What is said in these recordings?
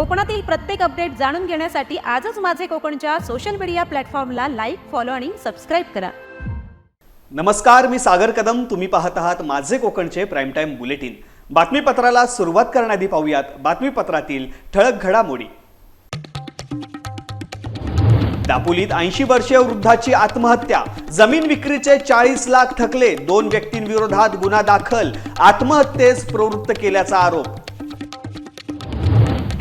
कोकणातील प्रत्येक अपडेट जाणून घेण्यासाठी आजच माझे कोकणच्या सोशल मीडिया प्लॅटफॉर्मला लाईक फॉलो आणि सबस्क्राईब करा. नमस्कार मी सागर कदम. तुम्ही पाहत आहात माझे कोकणचे प्राईम टाईम बुलेटिन बातमीपत्राला सुरुवात करण्याआधी पाहूयात. बातमीपत्रातील ठळक घडामोडी. दापोलीत ऐंशी वर्षीय वृद्धाची आत्महत्या. जमीन विक्रीचे चाळीस लाख थकले. दोन व्यक्तींविरोधात गुन्हा दाखल. आत्महत्येस प्रवृत्त केल्याचा आरोप.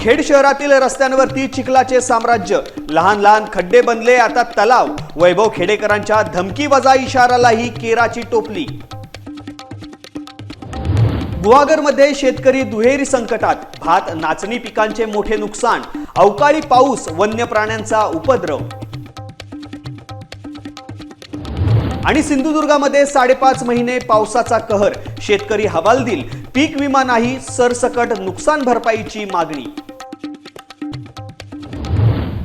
खेड शहरातील रस्त्यांवरती चिखलाचे साम्राज्य. लहान लहान खड्डे बनले आता तलाव. वैभव खेडेकरांच्या धमकी वजा इशारालाही केराची टोपली. गुहागरमध्ये शेतकरी दुहेरी संकटात. भात नाचणी पिकांचे मोठे नुकसान. अवकाळी पाऊस वन्य प्राण्यांचा उपद्रव. आणि सिंधुदुर्गामध्ये साडेपाच महिने पावसाचा कहर. शेतकरी हवालदिल. पीक विमा नाही सरसकट नुकसान भरपाईची मागणी.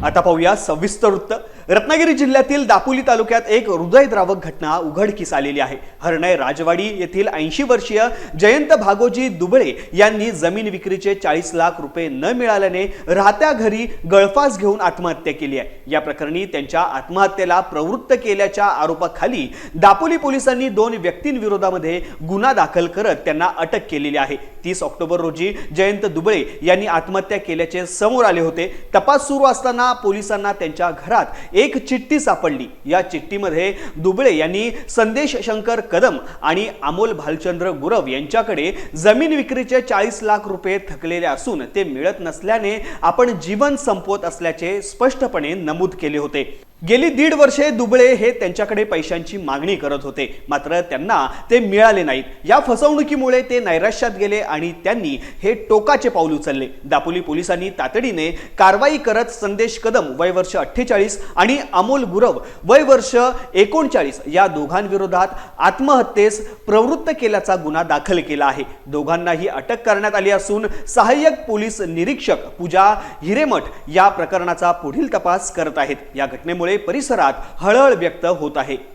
आता पाहूया सविस्तर वृत्त. रत्नागिरी जिल्ह्यातील दापोली तालुक्यात एक हृदयद्रावक घटना उघडकीस आलेली आहे. हरणय राजवाडी येथील ऐंशी वर्षीय जयंत भागोजी दुबळे यांनी जमीन विक्रीचे चाळीस लाख रुपये न मिळाल्याने राहत्या घरी गळफास घेऊन आत्महत्या केली आहे. या प्रकरणी त्यांच्या आत्महत्येला प्रवृत्त केल्याच्या आरोपाखाली दापोली पोलिसांनी दोन व्यक्तींविरोधामध्ये गुन्हा दाखल करत त्यांना अटक केलेली आहे. तीस ऑक्टोबर रोजी जयंत दुबळे यांनी आत्महत्या केल्याचे समोर आले होते. तपास सुरू असताना पोलिसांना त्यांच्या घरात एक चिठ्ठी सापडली. या चिठ्ठीमध्ये दुबळे यांनी संदेश शंकर कदम आणि अमोल भालचंद्र गुरव यांच्याकडे जमीन विक्रीचे चाळीस लाख रुपये थकलेले असून ते मिळत नसल्याने आपण जीवन संपवत असल्याचे स्पष्टपणे नमूद केले होते. गेली दीड वर्षे दुबळे हे त्यांच्याकडे पैशांची मागणी करत होते. मात्र त्यांना ते मिळाले नाहीत. या फसवणुकीमुळे ते नैराश्यात गेले आणि त्यांनी हे टोकाचे पाऊल उचलले. दापोली पोलिसांनी तातडीने कारवाई करत संदेश कदम वय वर्ष अठ्ठेचाळीस आणि अमोल गुरव वय वर्ष एकोणचाळीस या दोघांविरोधात आत्महत्येस प्रवृत्त केल्याचा गुन्हा दाखल केला आहे. दोघांनाही अटक करण्यात आली असून सहाय्यक पोलीस निरीक्षक पूजा हिरेमठ या प्रकरणाचा पुढील तपास करत आहेत. या घटनेमुळे परिसरात हळहळ व्यक्त होत आहे.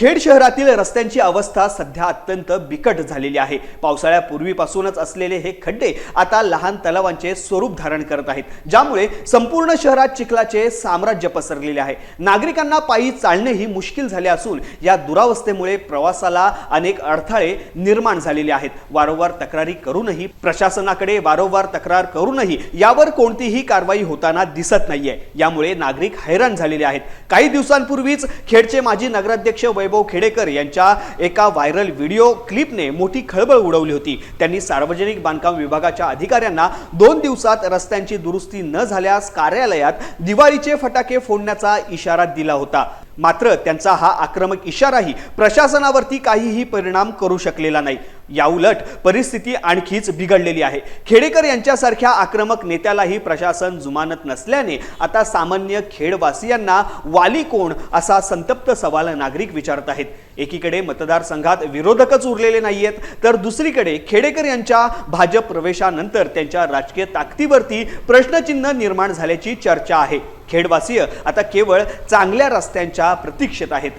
खेड शहरातील रस्त्यांची अवस्था सध्या अत्यंत बिकट झालेली आहे. पावसाळ्यापूर्वीपासूनच असलेले हे खड्डे आता लहान तलावांचे स्वरूप धारण करत आहेत. ज्यामुळे संपूर्ण शहरात चिखलाचे साम्राज्य पसरलेले आहे. नागरिकांना पायी चालणेही मुश्किल झाले असून या दुरावस्थेमुळे प्रवासाला अनेक अडथळे निर्माण झालेले आहेत. वारंवार तक्रारी करूनही प्रशासनाकडे वारंवार तक्रार करूनही यावर कोणतीही कारवाई होताना दिसत नाहीये. यामुळे नागरिक हैराण झालेले आहेत. काही दिवसांपूर्वीच खेडचे माजी नगराध्यक्ष वैभव खेडेकर यांच्या एका व्हायरल व्हिडिओ क्लिपने मोठी खळबळ उडवली होती. त्यांनी सार्वजनिक बांधकाम विभागाच्या अधिकाऱ्यांना दोन दिवसात रस्त्यांची दुरुस्ती न झाल्यास कार्यालयात दिवाळीचे फटाके फोडण्याचा इशारा दिला होता. मात्र त्यांचा हा आक्रमक इशाराही प्रशासनावरती काहीही परिणाम करू शकलेला नाही. याउलट परिस्थिती आणखीच बिघडलेली आहे. खेडेकर यांच्यासारख्या आक्रमक नेत्यालाही प्रशासन जुमानत नसल्याने आता सामान्य खेडवासियांना वाली कोण असा संतप्त सवाल नागरिक विचारत आहेत. एकीकडे मतदारसंघात विरोधकच उरलेले नाहीयेत तर दुसरीकडे खेडेकर यांच्या भाजप प्रवेशानंतर त्यांच्या राजकीय ताकदीवरती प्रश्नचिन्ह निर्माण झाल्याची चर्चा आहे. खेडवासीय आता केवळ चांगल्या रस्त्यांच्या प्रतीक्षेत आहेत.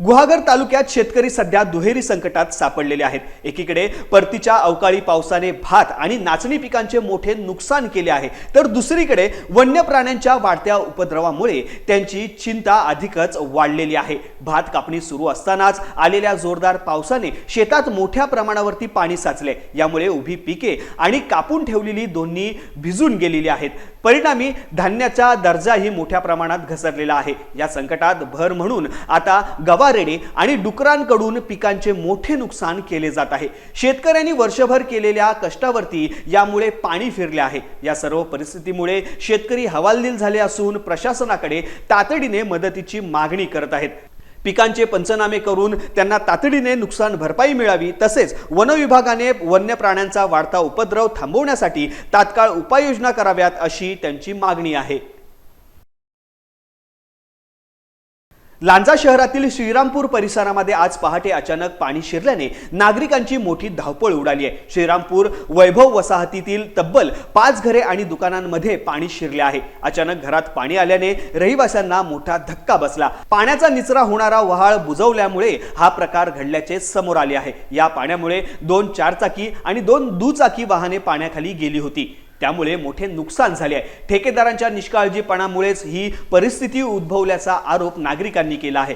गुहागर तालुक्यात शेतकरी सध्या दुहेरी संकटात सापडलेले आहेत. एकीकडे परतीच्या अवकाळी पावसाने भात आणि नाचणी पिकांचे मोठे नुकसान केले आहे. तर दुसरीकडे वन्य प्राण्यांच्या वाढत्या उपद्रवामुळे त्यांची चिंता अधिकच वाढलेली आहे. भात कापणी सुरू असतानाच आलेल्या जोरदार पावसाने शेतात मोठ्या प्रमाणावरती पाणी साचले. यामुळे उभी पिके आणि कापून ठेवलेली दोन्ही भिजून गेलेली आहेत. परिणामी धान्याचा दर्जाही मोठ्या प्रमाणात घसरलेला आहे. या संकटात भर म्हणून आता गवारेडे आणि डुकरांकडून पिकांचे मोठे नुकसान केले जात आहे. शेतकऱ्यांनी वर्षभर केलेल्या कष्टावरती यामुळे पाणी फिरले आहे. या सर्व परिस्थितीमुळे शेतकरी हवालदिल झाले असून प्रशासनाकडे तातडीने मदतीची मागणी करत आहेत. पिकांचे पंचनामे करून त्यांना तातडीने नुकसान भरपाई मिळावी तसेच वन विभागाने वन्य प्राण्यांचा वाढता उपद्रव थांबवण्यासाठी तात्काळ उपाययोजना कराव्यात अशी त्यांची मागणी आहे. लांजा शहरातील श्रीरामपूर परिसरामध्ये आज पहाटे अचानक पाणी शिरल्याने नागरिकांची मोठी धावपळ उडाली आहे. श्रीरामपूर वैभव वसाहतीतील तब्बल पाच घरे आणि दुकानांमध्ये पाणी शिरले आहे. अचानक घरात पाणी आल्याने रहिवाशांना मोठा धक्का बसला. पाण्याचा निचरा होणारा वहाळ बुजवल्यामुळे हा प्रकार घडल्याचे समोर आले आहे. या पाण्यामुळे दोन चारचाकी आणि दोन दुचाकी वाहने पाण्याखाली गेली होती. त्यामुळे मोठे नुकसान झाले आहे. ठेकेदारांच्या निष्काळजीपणामुळेच ही परिस्थिती उद्भवल्याचा आरोप नागरिकांनी केला आहे.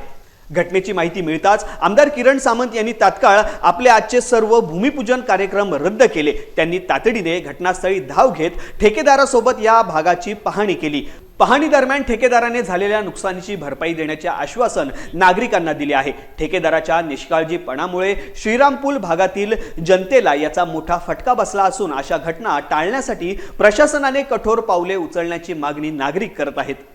घटनेची माहिती मिळताच आमदार किरण सामंत यांनी तात्काळ आपले आजचे सर्व भूमिपूजन कार्यक्रम रद्द केले. त्यांनी तातडीने घटनास्थळी धाव घेत ठेकेदारासोबत या भागाची पाहणी केली. पाहणी दरम्यान ठेकेदाराने झालेल्या नुकसानीची भरपाई देण्याचे आश्वासन नागरिकांना दिले आहे. ठेकेदाराच्या निष्काळजीपणामुळे श्रीरामपूल भागातील जनतेला याचा मोठा फटका बसला असून अशा घटना टाळण्यासाठी प्रशासनाने कठोर पावले उचलण्याची मागणी नागरिक करत आहेत.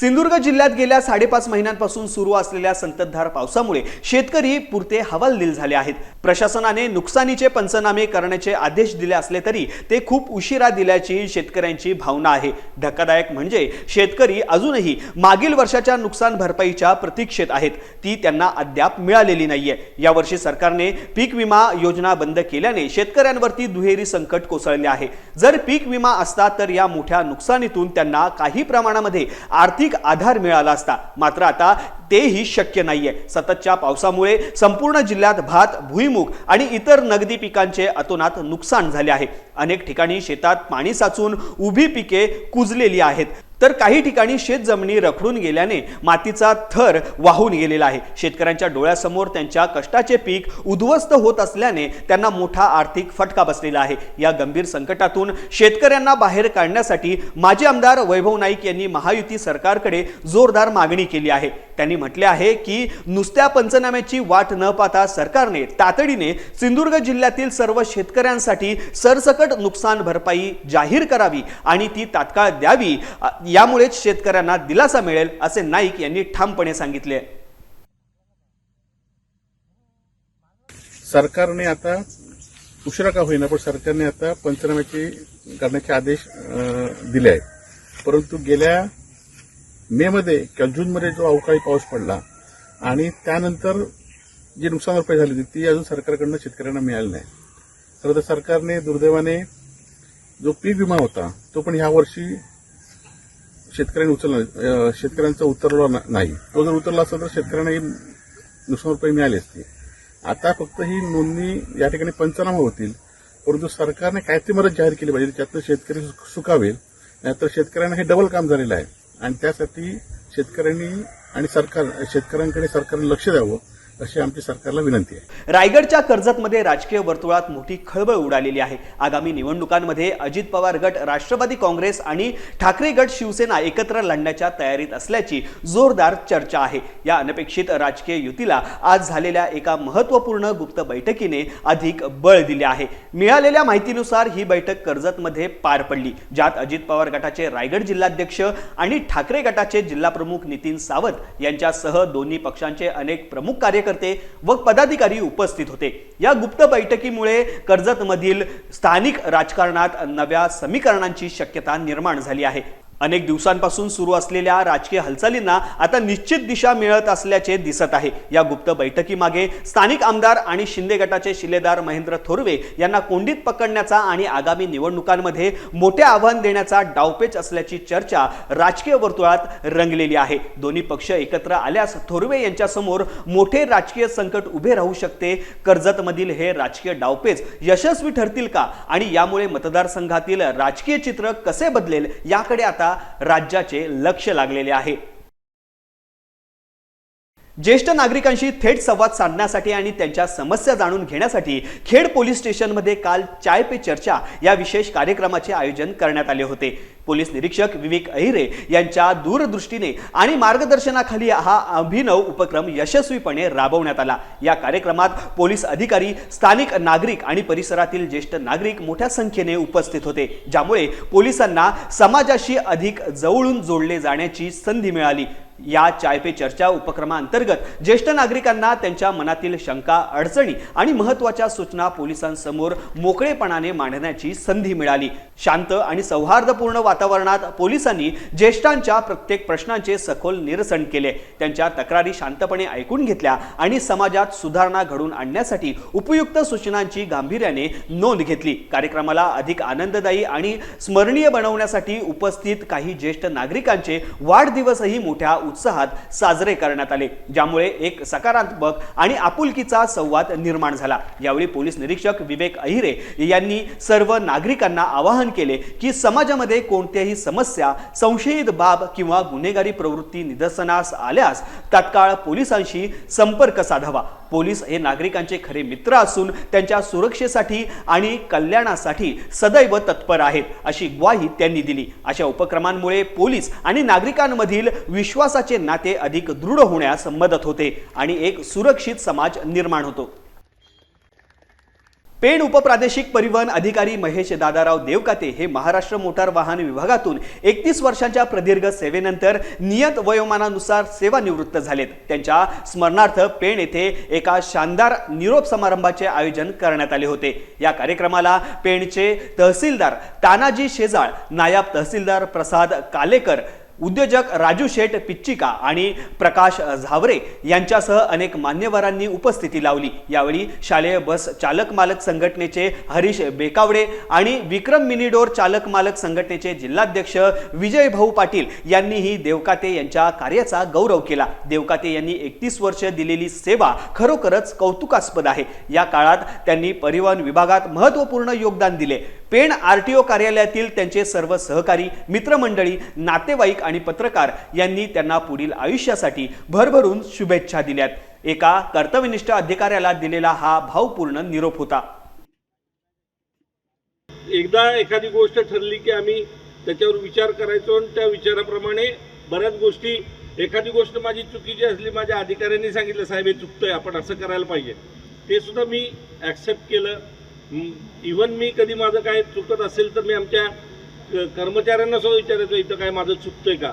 सिंधुदुर्ग जिल्ह्यात गेल्या साडेपाच महिन्यांपासून सुरू असलेल्या संततधार पावसामुळे शेतकरी पुरते हवालदिल झाले आहेत. प्रशासनाने नुकसानीचे पंचनामे करण्याचे आदेश दिले असले तरी ते खूप उशिरा दिल्याची शेतकऱ्यांची भावना आहे. धक्कादायक म्हणजे शेतकरी अजूनही मागील वर्षाच्या नुकसान भरपाईच्या प्रतीक्षेत आहेत. ती त्यांना अद्याप मिळालेली नाहीये. यावर्षी सरकारने पीक विमा योजना बंद केल्याने शेतकऱ्यांवरती दुहेरी संकट कोसळले आहे. जर पीक विमा असता तर या मोठ्या नुकसानीतून त्यांना काही प्रमाणामध्ये आर्थिक आधार मिळाला असता. मात्र आता तेही शक्य नाहीये. सततच्या पावसामुळे संपूर्ण जिल्ह्यात भात भुईमुग आणि इतर नगदी पिकांचे अतोनात नुकसान झाले आहे. अनेक ठिकाणी शेतात पाणी साचून उभी पिके कुजलेली आहेत. तर काही ठिकाणी शेतजमिनी रखडून गेल्याने मातीचा थर वाहून गेलेला आहे. शेतकऱ्यांच्या डोळ्यासमोर त्यांच्या कष्टाचे पीक उद्ध्वस्त होत असल्याने त्यांना मोठा आर्थिक फटका बसलेला आहे. या गंभीर संकटातून शेतकऱ्यांना बाहेर काढण्यासाठी माजी आमदार वैभव नाईक यांनी महायुती सरकारकडे जोरदार मागणी केली आहे. त्यांनी म्हटले आहे की नुसत्या पंचनाम्याची वाट न पाहता सरकारने तातडीने सिंधुदुर्ग जिल्ह्यातील सर्व शेतकऱ्यांसाठी सरसकट नुकसान भरपाई जाहीर करावी आणि ती तात्काळ द्यावी. यामुळेच शेतकऱ्यांना दिलासा मिळेल असे नाईक यांनी ठामपणे सांगितले. सरकारने आता उशिरा का होईना पण सरकारने आता पंचनाम्याचे करण्याचे आदेश दिले आहेत. परंतु गेल्या मे मध्ये किंवा जूनमध्ये जो अवकाळी पाऊस पडला आणि त्यानंतर जी नुकसान भरपाई झाली होती ती अजून सरकारकडनं शेतकऱ्यांना मिळाली नाही. खरं तर सरकारने दुर्दैवाने जो पीक विमा होता तो पण ह्या वर्षी शेतकऱ्यांनी उचलला शेतकऱ्यांचा उतरला नाही. तो जर उतरला असता तर शेतकऱ्यांना ही नुकसान भरपाई मिळाली असती. आता फक्त ही नोंदणी या ठिकाणी पंचनामा होतील परंतु सरकारने काहीतरी मदत जाहीर केली पाहिजे त्यातनं शेतकरी सुखावेल सुकावेल नाहीतर शेतकऱ्यांना हे डबल काम झालेलं आहे. आणि त्यासाठी शेतकऱ्यांनी आणि सरकार शेतकऱ्यांकडे सरकारने लक्ष द्यावं. अशी आमची सरकारला विनंती आहे. रायगडच्या कर्जतमध्ये राजकीय वर्तुळात मोठी खळबळ उडालेली आहे. आगामी निवडणुकांमध्ये अजित पवार गट राष्ट्रवादी काँग्रेस आणि ठाकरे गट शिवसेना एकत्र लढण्याच्या तयारीत असल्याची जोरदार चर्चा आहे. या अनपेक्षित राजकीय युतीला आज झालेल्या एका महत्त्वपूर्ण गुप्त बैठकीने अधिक बळ दिले आहे. मिळालेल्या माहितीनुसार ही बैठक कर्जतमध्ये पार पडली ज्यात अजित पवार गटाचे रायगड जिल्हाध्यक्ष आणि ठाकरे गटाचे जिल्हाप्रमुख नितीन सावंत यांच्यासह दोन्ही पक्षांचे अनेक प्रमुख कार्य कार्यकर्ते व पदाधिकारी उपस्थित होते. या गुप्त बैठकीमुळे कर्जतमधील स्थानिक राजकारणात नव्या समीकरणांची शक्यता निर्माण झाली आहे. अनेक दिवसांपासून सुरू असलेल्या राजकीय हालचालींना आता निश्चित दिशा मिळत असल्याचे दिसत आहे. या गुप्त बैठकीमागे स्थानिक आमदार आणि शिंदे गटाचे शिलेदार महेंद्र थोरवे यांना कोंडीत पकडण्याचा आणि आगामी निवडणुकांमध्ये मोठे आव्हान देण्याचा डावपेच असल्याची चर्चा राजकीय वर्तुळात रंगलेली आहे. दोन्ही पक्ष एकत्र आल्यास थोरवे यांच्यासमोर मोठे राजकीय संकट उभे राहू शकते. कर्जतमधील हे राजकीय डावपेच यशस्वी ठरतील का? आणि यामुळे मतदारसंघातील राजकीय चित्र कसे बदलेल? याकडे आता आता राज्याचे लक्ष लागलेले आहे. ज्येष्ठ नागरिकांशी थेट संवाद साधण्यासाठी आणि त्यांच्या समस्या जाणून घेण्यासाठी खेड पोलीस स्टेशनमध्ये काल चाय पे चर्चा या विशेष कार्यक्रमाचे आयोजन करण्यात आले होते. पोलीस निरीक्षक विवेक अहिरे यांच्या दूरदृष्टीने आणि मार्गदर्शनाखाली हा अभिनव उपक्रम यशस्वीपणे राबवण्यात आला. या कार्यक्रमात पोलीस अधिकारी स्थानिक नागरिक आणि परिसरातील ज्येष्ठ नागरिक मोठ्या संख्येने उपस्थित होते. ज्यामुळे पोलिसांना समाजाशी अधिक जवळून जोडले जाण्याची संधी मिळाली. या चाय पे चर्चा उपक्रमाअंतर्गत ज्येष्ठ नागरिकांना त्यांच्या मनातील शंका अडचणी आणि महत्त्वाच्या सूचना पोलिसांसमोर मोकळेपणाने मांडण्याची संधी मिळाली. शांत आणि सौहार्दपूर्ण वातावरणात पोलिसांनी ज्येष्ठांच्या प्रत्येक प्रश्नांचे सखोल निरसन केले. त्यांच्या तक्रारी शांतपणे ऐकून घेतल्या आणि समाजात सुधारणा घडून आणण्यासाठी उपयुक्त सूचनांची गांभीर्याने नोंद घेतली. कार्यक्रमाला अधिक आनंददायी आणि स्मरणीय बनवण्यासाठी उपस्थित काही ज्येष्ठ नागरिकांचे वाढदिवसही मोठ्या उत्साहात साजरे करण्यात आले ज्यामुळे एक सकारात्मक आणि आपुलकीचा संवाद निर्माण झाला. यावेळी पोलीस निरीक्षक विवेक अहिरे यांनी सर्व नागरिकांना आवाहन केले की समाजामध्ये कोणत्याही समस्या संशयित बाब किंवा गुन्हेगारी प्रवृत्ती निदर्शनास आल्यास तात्काळ पोलिसांशी संपर्क साधावा. पोलीस हे नागरिकांचे खरे मित्र असून त्यांच्या सुरक्षेसाठी आणि कल्याणासाठी सदैव तत्पर आहेत अशी ग्वाही त्यांनी दिली. अशा उपक्रमांमुळे पोलीस आणि नागरिकांमधील विश्वासाचे नाते अधिक दृढ होण्यास मदत होते आणि एक सुरक्षित समाज निर्माण होतो. पेण उपप्रादेशिक परिवहन अधिकारी महेश दादाराव देवकाते हे महाराष्ट्र मोटार वाहन विभागातून एकतीस वर्षांच्या प्रदीर्घ सेवेनंतर नियत वयोमानानुसार सेवानिवृत्त झालेत. त्यांच्या स्मरणार्थ पेण येथे एका शानदार निरोप समारंभाचे आयोजन करण्यात आले होते. या कार्यक्रमाला पेणचे तहसीलदार तानाजी शेजाळ नायब तहसीलदार प्रसाद कालेकर उद्योजक राजू शेठ पिच्चिका आणि प्रकाश झावरे यांच्यासह अनेक मान्यवरांनी उपस्थिती लावली. यावेळी शालेय बस चालक मालक संघटनेचे हरीश बेकावडे आणि विक्रम मिनिडोर चालक मालक संघटनेचे जिल्हाध्यक्ष विजय भाऊ पाटील यांनीही देवकाते यांच्या कार्याचा गौरव केला. देवकाते यांनी एकतीस वर्ष दिलेली सेवा खरोखरच कौतुकास्पद आहे. या काळात त्यांनी परिवहन विभागात महत्त्वपूर्ण योगदान दिले. पेण आर टी ओ कार्यालयातील त्यांचे सर्व सहकारी मित्रमंडळी नातेवाईक आणि पत्रकार यांनी त्यांना पुढील आयुष्यासाठी भरभरून शुभेच्छा दिल्यात. एका कर्तव्यनिष्ठ अधिकाऱ्याला दिलेला हा भावपूर्ण निरोप होता. एकदा एखादी गोष्ट ठरली की आम्ही त्याच्यावर विचार करायचो आणि त्या विचाराप्रमाणे बऱ्याच गोष्टी एखादी गोष्ट माझी चुकीची असली माझ्या अधिकाऱ्यांनी सांगितलं साहेब हे चुकतंय आपण असं करायला पाहिजे. ते सुद्धा मी ॲक्सेप्ट केलं. इवन मी कधी माझं काय चुकत असेल तर मी आमच्या क- कर्मचाऱ्यांना सुद्धा विचारायचो इथं काय माझं चुकतंय का?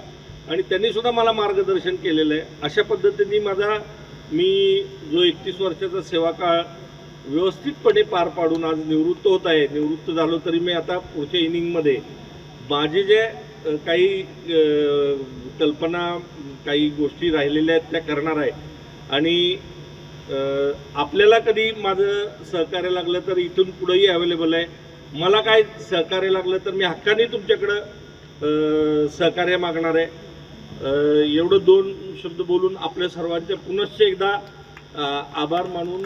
आणि त्यांनी सुद्धा मला मार्गदर्शन केलेलं आहे. अशा पद्धतीने माझा मी जो एकतीस वर्षाचा सेवा काळ व्यवस्थितपणे पार पाडून आज निवृत्त होत आहे निवृत्त झालो तरी मी आता पुढच्या इनिंगमध्ये माझे जे काही कल्पना काही गोष्टी राहिलेल्या आहेत त्या करणार आहे. आणि आपल्याला कधी माझं सहकार्य लागलं तर इथून पुढंही अवेलेबल आहे. मला काय सहकार्य लागलं तर मी हक्काने तुमच्याकडं सहकार्य मागणार आहे. एवढं दोन शब्द बोलून आपल्या सर्वांचे पुनश्च एकदा आभार मानून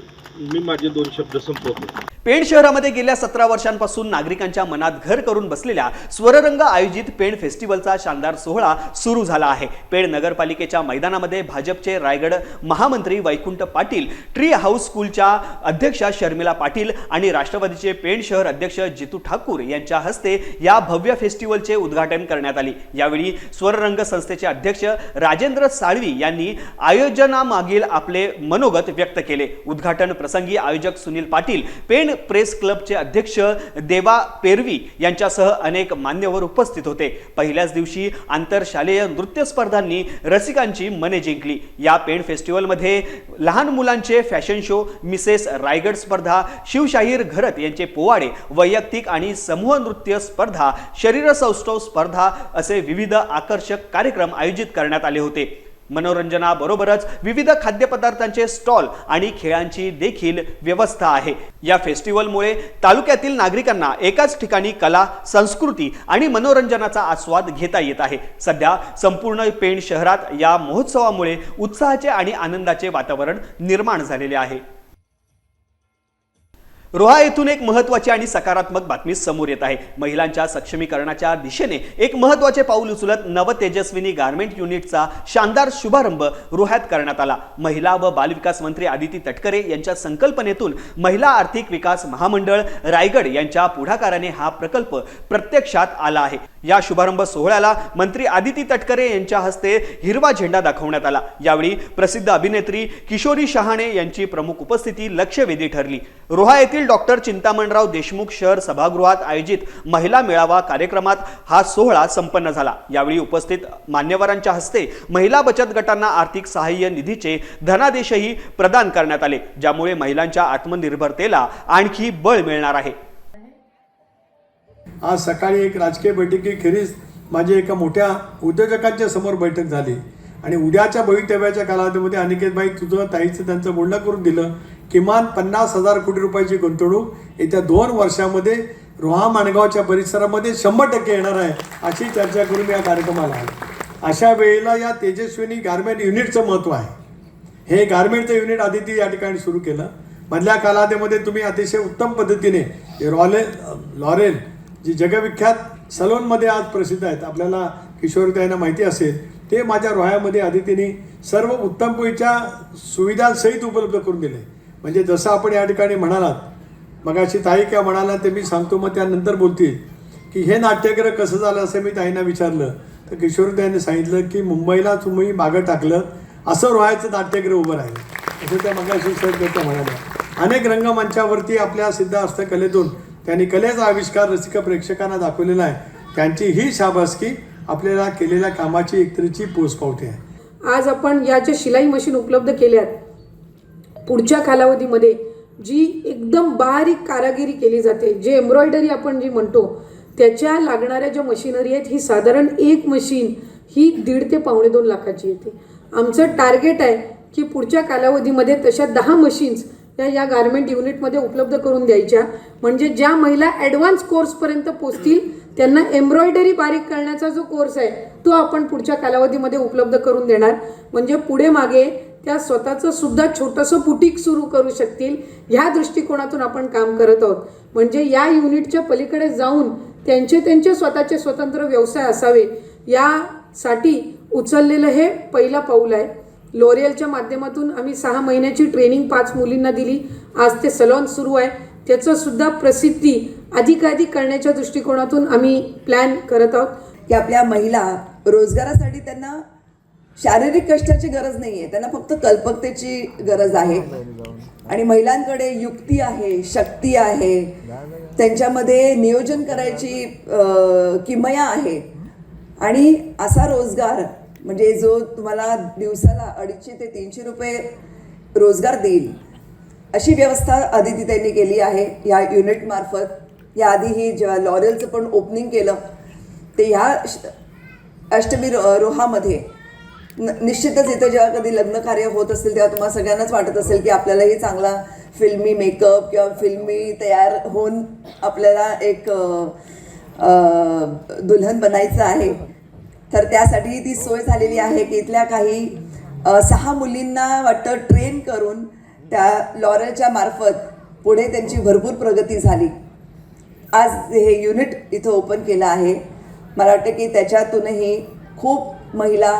मी माझे दोन शब्द संपवतो. पेण शहरामध्ये गेल्या सतरा वर्षांपासून नागरिकांच्या मनात घर करून बसलेल्या स्वररंग आयोजित पेण फेस्टिवलचा शानदार सोहळा सुरू झाला आहे. पेण नगरपालिकेच्या मैदानामध्ये भाजपचे रायगड महामंत्री वैकुंठ पाटील ट्री हाऊस स्कूलच्या अध्यक्षा शर्मिला पाटील आणि राष्ट्रवादीचे पेण शहर अध्यक्ष जितू ठाकूर यांच्या हस्ते या भव्य फेस्टिवलचे उद्घाटन करण्यात आले. यावेळी स्वररंग संस्थेचे अध्यक्ष राजेंद्र साळवी यांनी आयोजनामागील आपले मनोगत व्यक्त केले. उद्घाटन प्रसंगी आयोजक सुनील पाटील पेण प्रेस क्लबचे अध्यक्ष देवा पेरवी यांच्यासह अनेक मान्यवर उपस्थित होते. पहिल्याच दिवशी आंतरशालेय नृत्य स्पर्धांनी रसिकांची मने जिंकली. या पेण फेस्टिवलमध्ये लहान मुलांचे फॅशन शो मिसेस रायगड स्पर्धा शिवशाहीर घरत यांचे पोवाडे वैयक्तिक आणि समूह नृत्य स्पर्धा शरीरसौष्ठव स्पर्धा असे विविध आकर्षक कार्यक्रम आयोजित करण्यात आले होते. मनोरंजनाबरोबरच विविध खाद्यपदार्थांचे स्टॉल आणि खेळांची देखील व्यवस्था आहे. या फेस्टिवलमुळे तालुक्यातील नागरिकांना एकाच ठिकाणी कला संस्कृती आणि मनोरंजनाचा आस्वाद घेता येत आहे. सध्या संपूर्ण पेण शहरात या महोत्सवामुळे उत्साहाचे आणि आनंदाचे वातावरण निर्माण झालेले आहे. रोहा येथून एक महत्वाची आणि सकारात्मक बातमी समोर येत आहे. महिलांच्या सक्षमीकरणाच्या दिशेने एक महत्त्वाचे पाऊल उचलत नव तेजस्विनी गारमेंट युनिटचा शानदार शुभारंभ रोह्यात करण्यात आला. महिला व बालविकास मंत्री आदिती तटकरे यांच्या संकल्पनेतून महिला आर्थिक विकास महामंडळ रायगड यांच्या पुढाकाराने हा प्रकल्प प्रत्यक्षात आला आहे. या शुभारंभ सोहळ्याला मंत्री आदिती तटकरे यांच्या हस्ते हिरवा झेंडा दाखवण्यात आला. यावेळी प्रसिद्ध अभिनेत्री किशोरी शहाणे यांची प्रमुख उपस्थिती लक्षवेधी ठरली. रोहा येथील डॉक्टर चिंतामणराव देशमुख शहर सभागृहात आयोजित महिला मेळावा कार्यक्रमात हा सोहळा संपन्न झाला. यावेळी उपस्थित मान्यवरांच्या हस्ते महिला बचत गटांना आर्थिक सहाय्य निधीचे धनादेशही प्रदान करण्यात आले. ज्यामुळे महिलांच्या आत्मनिर्भरतेला आणखी बळ मिळणार आहे. आज सकाळी एक राजकीय बैठकीखेरीज माझी एका मोठ्या उद्योजकांच्या समोर बैठक झाली. आणि उद्याच्या भवितव्याच्या कालावधीमध्ये अनिकेतबाई तुझं ताईचं त्यांचं बोलणं करून दिलं. किमान पन्नास हजार कोटी रुपयाची गुंतवणूक येत्या दोन वर्षामध्ये रोहा माणगावच्या परिसरामध्ये शंभर टक्के येणार आहे अशी चर्चा करून या कार्यक्रमाला आहे अशा वेळेला या तेजस्विनी गारमेंट युनिटचं महत्त्व आहे. हे गारमेंटचं युनिट आदिती या ठिकाणी सुरू केलं. मधल्या कालावधीमध्ये तुम्ही अतिशय उत्तम पद्धतीने रॉलेन लॉरेल जी जगविख्यात सलोनमध्ये आज प्रसिद्ध आहेत आपल्याला किशोरताईंना माहिती असेल ते माझ्या रोह्यामध्ये आदितीने सर्व उत्तम सुविधांसहित उपलब्ध करून दिले. म्हणजे जसं आपण या ठिकाणी म्हणालात मगाशी ताई काय म्हणाला ते मी सांगतो मग त्यानंतर बोलतील. की हे नाट्यग्रह कसं झालं असं मी ताईंना विचारलं. तर किशोरताईंनी सांगितलं की मुंबईला तुम्ही मागं टाकलं असं रोहायचं नाट्यग्रह उभं राहिलं. असं त्या मगाशी सर त्या म्हणाल्या. अनेक रंगमंचावरती आपल्या सिद्ध हस्तकलेतून त्यांनी कलेचा आविष्कार रसिक प्रेक्षकांना दाखवलेला आहे. त्यांची ही शाबासकी आपल्याला केलेल्या कामाची एकतरीची पोच पावते आहे. आज आपण या ज्या शिलाई मशीन उपलब्ध केल्यात पुढच्या कालावधीमध्ये जी एकदम बारीक कारागिरी केली जाते जे एम्ब्रॉयडरी आपण जी म्हणतो त्याच्या लागणाऱ्या ज्या मशिनरी आहेत ही साधारण एक मशीन ही दीड ते पावणे दोन लाखाची येते. आमचं टार्गेट आहे की पुढच्या कालावधीमध्ये तशा दहा मशीन्स या या गारमेंट युनिटमध्ये उपलब्ध करून द्यायच्या. म्हणजे ज्या महिला ॲडव्हान्स कोर्सपर्यंत पोचतील त्यांना एम्ब्रॉयडरी बारीक करण्याचा जो कोर्स आहे तो आपण पुढच्या कालावधीमध्ये उपलब्ध करून देणार. म्हणजे पुढे मागे त्या स्वतःचं सुद्धा छोटंसं बुटीक सुरू करू शकतील. ह्या दृष्टिकोनातून आपण काम करत आहोत. म्हणजे या युनिटच्या पलीकडे जाऊन त्यांचे त्यांचे स्वतःचे स्वतंत्र व्यवसाय असावे. यासाठी उचललेलं हे पहिलं पाऊल आहे. लोरियलच्या माध्यमातून आम्ही सहा महिन्याची ट्रेनिंग पाच मुलींना दिली. आज ते सलॉन सुरू आहे. त्याचंसुद्धा प्रसिद्धी अधिकाधिक करण्याच्या दृष्टिकोनातून आम्ही प्लॅन करत आहोत. की आपल्या महिला रोजगारासाठी त्यांना शारीरिक कष्टाची गरज नाही आहे त्यांना फक्त कल्पकतेची गरज आहे. आणि महिलांकडे युक्ती आहे शक्ती आहे. त्यांच्यामध्ये नियोजन करायची किमया आहे. आणि असा रोजगार म्हणजे जो तुम्हाला दिवसाला अडीचशे ते तीनशे रुपये रोजगार देईल अशी व्यवस्था आदिती त्यांनी केली आहे. या युनिटमार्फत याआधीही जेव्हा लॉरेलचं पण ओपनिंग केलं ते ह्या अष्टमी रो रोहामध्ये निश्चितच इथं जेव्हा कधी लग्न कार्य होत असेल तेव्हा तुम्हाला सगळ्यांनाच वाटत असेल की आपल्यालाही चांगला फिल्मी मेकअप किंवा फिल्मी तयार होऊन आपल्याला एक दुल्हन बनायचं आहे. तर त्यासाठी ती सोय झालेली आहे की इथल्या काही सहा मुलींना वाटतं ट्रेन करून त्या लॉरेलच्या मार्फत पुढे त्यांची भरपूर प्रगती झाली. आज हे युनिट इथं ओपन केलं आहे. मला वाटतं की त्याच्यातूनही खूप महिला